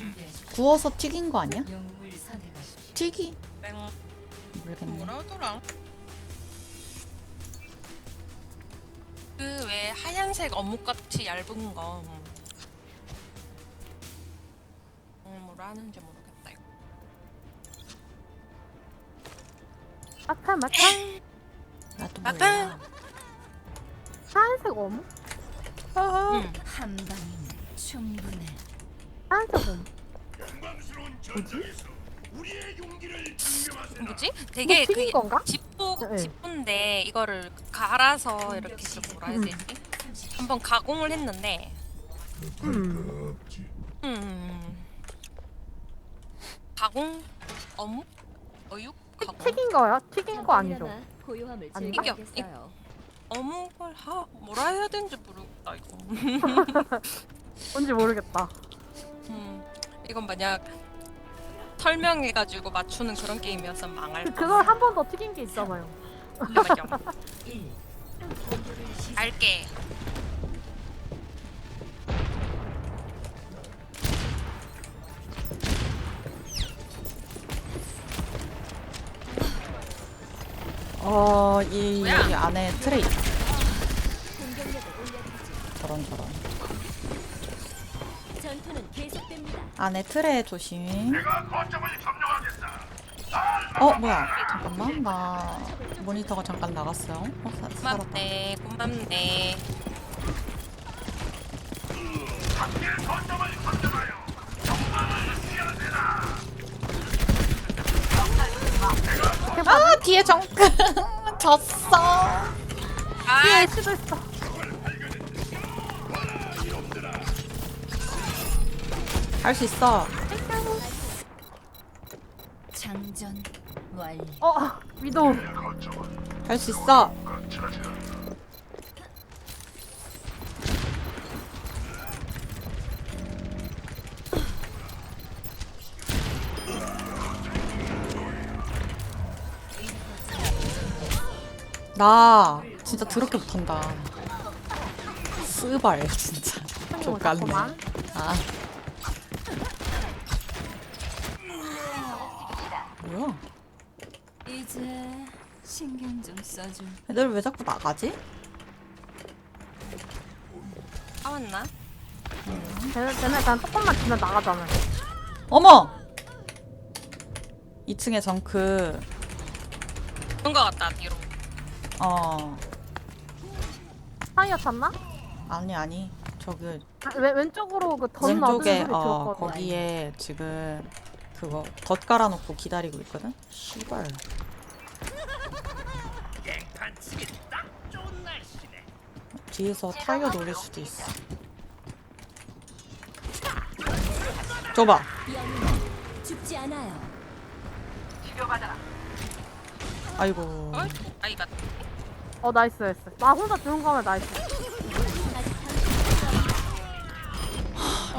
응. 구워서 튀긴 거 아니야? 튀기? 맹 모르겠네. 뭐라 하더라? 그 왜 하얀색 어묵같이 얇은 거. 음, 뭐라 하는지 모르겠다 이거. 아까 마카 나도! 몰라. 하얀색 어묵? 응. 한 방이면 충분해. 어묵. 뭐지? 되게 튀긴 그 건가? 집보 네. 집본데 이거를 갈아서 이렇게 좀 뭐라 해야 되지? 한번 가공을 했는데. 음. 음. 가공 어묵 어육 가공 튀긴 거요? 튀긴 거 아니죠? 고요함을 아니, 즐기겠어요. 어묵을 하 뭐라 해야 되는지 모르겠다 이거. 뭔지 모르겠다. 음, 이건 만약 설명해가지고 맞추는 그런 게임이었으면 망할 그- 뻔. 그걸 한 번 더 튀긴 게 있잖아요. 알게. 어, 이 뭐야? 여기 안에 트레이. 저런 저런. 전투는 계속됩니다. 안에 트레 조심. 어 뭐야? 잠깐만 나 모니터가 잠깐 나갔어요. 어 사, 살았다. 고맙네, 고맙네. 아 뒤에 정크 졌어. 아, 있어. 할 수 있어. 장전 완료. 어, 위도. 할 수 있어. 나 진짜 더럽게 못한다. 스발 진짜. 족같네. 아. 뭐야? 이제 써줘. 애들 왜 자꾸 나가지? 사왔나? 쟤네, 쟤네 그냥 조금만 지면 나가잖아. 어머! 2층에 정크 그런 거 같다 뒤로. 어 타이어 탔나? 아니 아니 저기 아, 왼, 왼쪽으로 그덧 왼쪽에 어. 거기에 지금 그거 덧 깔아놓고 기다리고 있거든? 씨발 뒤에서 타이어 노릴 수도 있어 줘봐 죽지 않아요. 아이고 어? 아이가 어, 나이스, 나이스. 나 혼자 죽은 거면 나이스.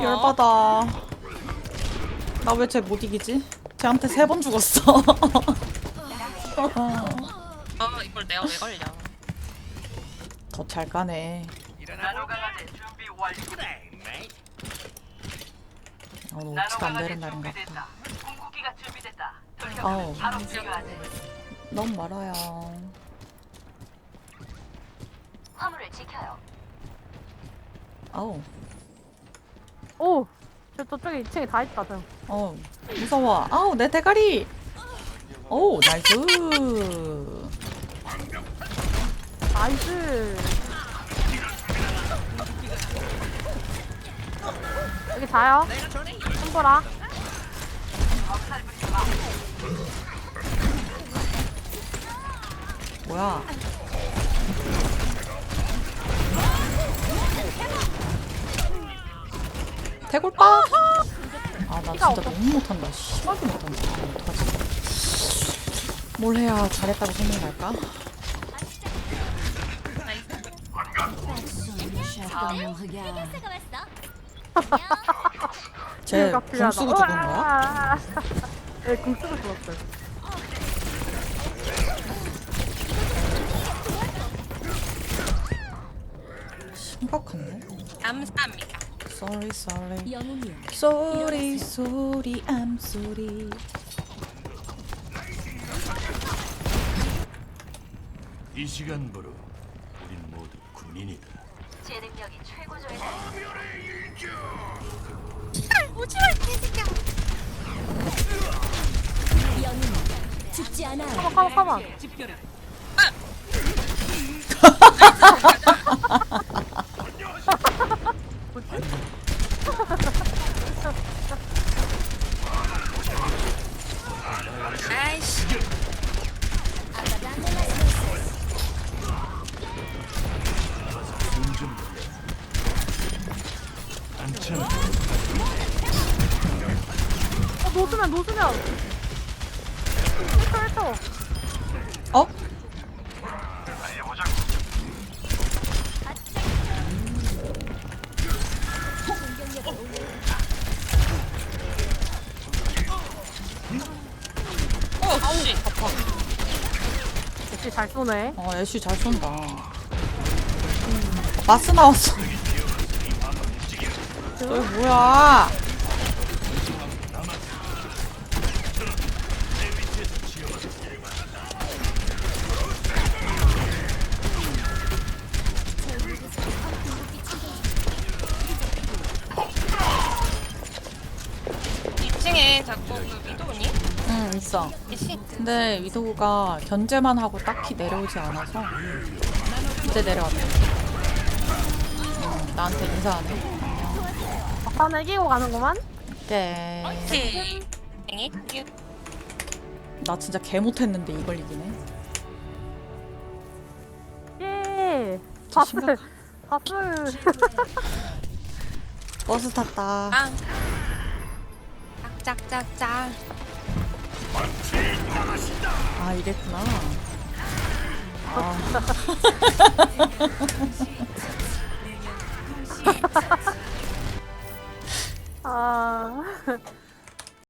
열받아 나 왜 쟤 못 이기지? 쟤한테 세 번 죽었어 어 이걸 내가 왜 걸려? 더잘 가네. 오늘 오치가 안 되는 날인가? 보다. 아우 너무 멀어요 화물을 지켜요. 아우. 오! 저, 저쪽에 2층에 다 있다, 저. 어 무서워. 아우 내 대가리! 오 나이스 나이스. 여기 자요. 손보라. 뭐야 대골빠 아나 진짜 너무 못한다 심하게 못한다 아, 어떡하지 뭘 해야 잘했다고 생각이 쟤 피해가 궁 쓰고 죽은 거야? 네, 궁 쓰고 죽었어요. 심각한데? 감사합니다. Sorry sorry Sorry sorry I'm sorry 이 시간부로 우린 모두 군인이다. 제 능력이 최고조에 영웅이여 죽지 않아요. 컴온 컴온 컴온 아이씨. 어 노수면 노수면. 1초 1초. 어? 어, 씨. 역시 잘 쏘네. 어 애쉬 잘 쏜다. 마스 나왔어 저기 뭐야 이층에 자꾸 그 위도우니? 응 있어 이씨. 근데 위도우가 견제만 하고 딱히 내려오지 않아서 이제 내려왔네 응, 나한테 인사하네 막판 이기고 가는구만 오케이 오케이. 땡이. 나 진짜 개 못했는데 이걸 이기네 예 바스 심각- 바스 버스 탔다 빵. 짝짝짝짝. 아 이랬구나 아, 아